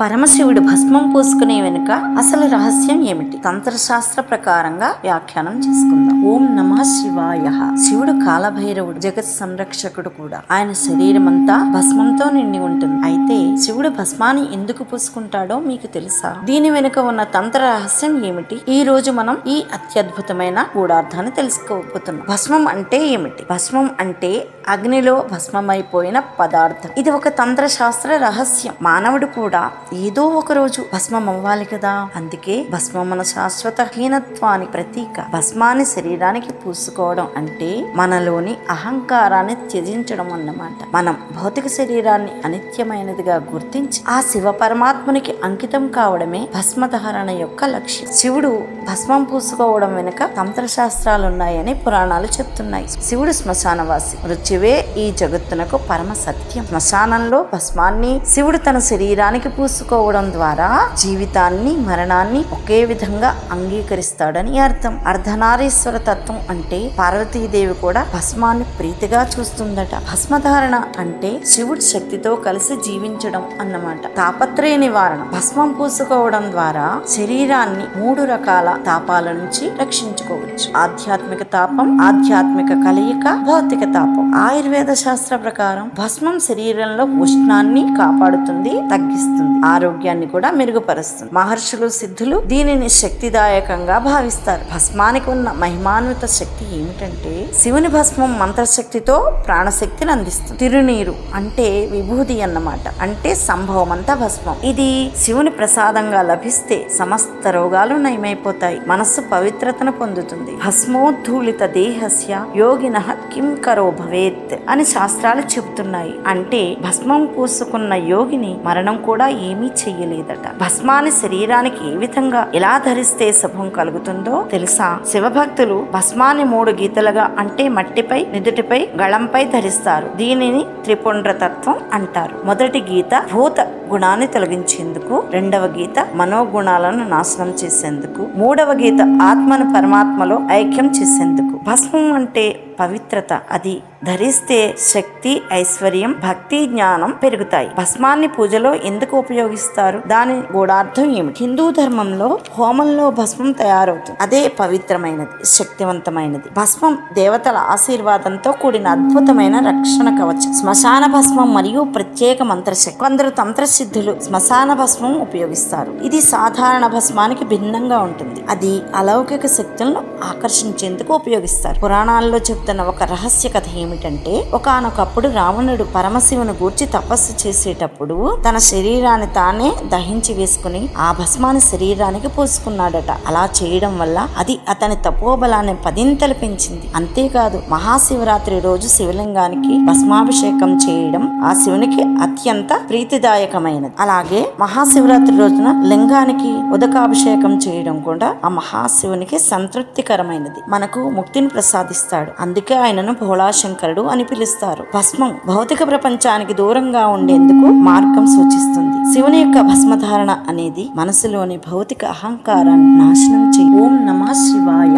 పరమశివుడు భస్మం పూసుకునే వెనుక అసలు రహస్యం ఏమిటి? తంత్రశాస్త్ర ప్రకారంగా వ్యాఖ్యానం చేసుకుందాం. ఓం నమ శివాయ. శివుడు కాలభైరవుడు జగత్ సంరక్షకుడు కూడా. ఆయన శరీరం అంతా భస్మంతో నిండి ఉంటుంది. అయితే శివుడు భస్మాన్ని ఎందుకు పూసుకుంటాడో మీకు తెలుసా? దీని వెనుక ఉన్న తంత్ర రహస్యం ఏమిటి? ఈ రోజు మనం ఈ అత్యద్భుతమైన గూఢార్థాన్ని తెలుసుకోబోతున్నాం. భస్మం అంటే ఏమిటి? భస్మం అంటే అగ్నిలో భస్మమైపోయిన పదార్థం. ఇది ఒక తంత్రశాస్త్ర రహస్యం. మానవుడు కూడా ఏదో ఒక రోజు భస్మం అవ్వాలి కదా. అందుకే భస్మం మన శాశ్వత హీనత్వానికి ప్రతీక భస్మాన్ని శరీరానికి పూసుకోవడం అంటే మనలోని అహంకారాన్ని త్యజించడం అన్నమాట. మనం భౌతిక శరీరాన్ని అనిత్యమైనదిగా గుర్తించి ఆ శివ పరమాత్మునికి అంకితం కావడమే భస్మధారణ యొక్క లక్ష్యం. శివుడు భస్మం పూసుకోవడం వెనుక తంత్రశాస్త్రాలున్నాయని పురాణాలు చెప్తున్నాయి. శివుడు శ్మశానవాసి శివే ఈ జగత్తునకు పరమ సత్యం. శ్మశానంలో భస్మాన్ని శివుడు తన శరీరానికి పూసుకోవడం ద్వారా జీవితాన్ని మరణాన్ని ఒకే విధంగా అంగీకరిస్తాడని అర్థం. అర్ధనారీశ్వర తత్వం అంటే పార్వతీదేవి కూడా భస్మాన్ని ప్రీతిగా చూస్తుందట. భస్మధారణ అంటే శివుడి శక్తితో కలిసి జీవించడం అన్నమాట. తాపత్రయ నివారణ. భస్మం పూసుకోవడం ద్వారా శరీరాన్ని మూడు రకాల తాపాల నుంచి రక్షించుకోవచ్చు. ఆధ్యాత్మిక తాపం ఆధ్యాత్మిక కలయిక భౌతిక తాపం. ఆయుర్వేద శాస్త్ర ప్రకారం భస్మం శరీరంలో ఉష్ణాన్ని కాపాడుతుంది తగ్గిస్తుంది ఆరోగ్యాన్ని కూడా మెరుగుపరుస్తుంది. మహర్షులు సిద్ధులు దీనిని శక్తిదాయకంగా భావిస్తారు. భస్మానికి ఉన్న మహిమాన్విత శక్తి ఏమిటంటే శివుని భస్మం మంత్రశక్తితో ప్రాణశక్తిని అందిస్తుంది. తిరునీరు అంటే విభూది అన్నమాట. అంటే సంభవం అంతా భస్మం. ఇది శివుని ప్రసాదంగా లభిస్తే సమస్త రోగాలు నయమైపోతాయి. మనస్సు పవిత్రతను పొందుతుంది. భస్మోద్ధూళిత దేహస్య యోగిన కిం కరో భవేత్. అని శాస్త్రాలు చెబుతున్నాయి. అంటే భస్మం పూసుకున్న యోగిని మరణం కూడా ఏమీ చెయ్యలేదట. భస్మాన్ని శరీరానికి ఏ విధంగా ఎలా ధరిస్తే శుభం కలుగుతుందో తెలుసా? శివభక్తులు భస్మాన్ని మూడు గీతలుగా అంటే మట్టిపై నిదుటిపై గళంపై ధరిస్తారు. దీనిని త్రిపుండ్ర తత్వం అంటారు. మొదటి గీత భూత గుణాన్ని తొలగించేందుకు రెండవ గీత మనోగుణాలను నాశనం చేసేందుకు మూడవ గీత ఆత్మను పరమాత్మలో ఐక్యం చేసేందుకు. భస్మం అంటే పవిత్రత. అది ధరిస్తే శక్తి ఐశ్వర్యం భక్తి జ్ఞానం పెరుగుతాయి. భస్మాన్ని పూజలో ఎందుకు ఉపయోగిస్తారు? దాని గూఢార్థం ఏమిటి? హిందూ ధర్మంలో హోమంలో భస్మం తయారవుతుంది. అదే పవిత్రమైనది శక్తివంతమైనది. భస్మం దేవతల ఆశీర్వాదంతో కూడిన అద్భుతమైన రక్షణ కవచం. శ్మశాన భస్మం మరియు ప్రత్యేక మంత్రశక్తి. కొందరు తంత్రసిద్ధులు శ్మశాన భస్మం ఉపయోగిస్తారు. ఇది సాధారణ భస్మానికి భిన్నంగా ఉంటుంది. అది అలౌకిక శక్తులను ఆకర్షించేందుకు ఉపయోగిస్తారు. పురాణాల్లో చెప్తున్న ఒక రహస్య కథ ఏమిటంటే ఒకానొకప్పుడు రావణుడు పరమశివుని గూర్చి తపస్సు చేసేటప్పుడు తన శరీరాన్ని తానే దహించి వేసుకుని ఆ భస్మాన్ని శరీరానికి పూసుకున్నాడట. అలా చేయడం వల్ల అది అతని తపోబలాన్ని పదింతలు పెంచింది అంతేకాదు మహాశివరాత్రి రోజు శివలింగానికి భస్మాభిషేకం చేయడం ఆ శివునికి అత్యంత ప్రీతిదాయకమైనది. అలాగే మహాశివరాత్రి రోజున లింగానికి ఉదకాభిషేకం చేయడం కూడా ఆ మహాశివునికి సంతృప్తి సంతృప్తికరమైనది మనకు ముక్తిని ప్రసాదిస్తాడు. అందుకే ఆయనను భోళాశంకరుడు అని పిలుస్తారు. భస్మం భౌతిక ప్రపంచానికి దూరంగా ఉండేందుకు మార్గం సూచిస్తుంది. శివుని యొక్క భస్మధారణ అనేది మనసులోని భౌతిక అహంకారాన్ని నాశనం చేయి ఓం నమ శివాయ.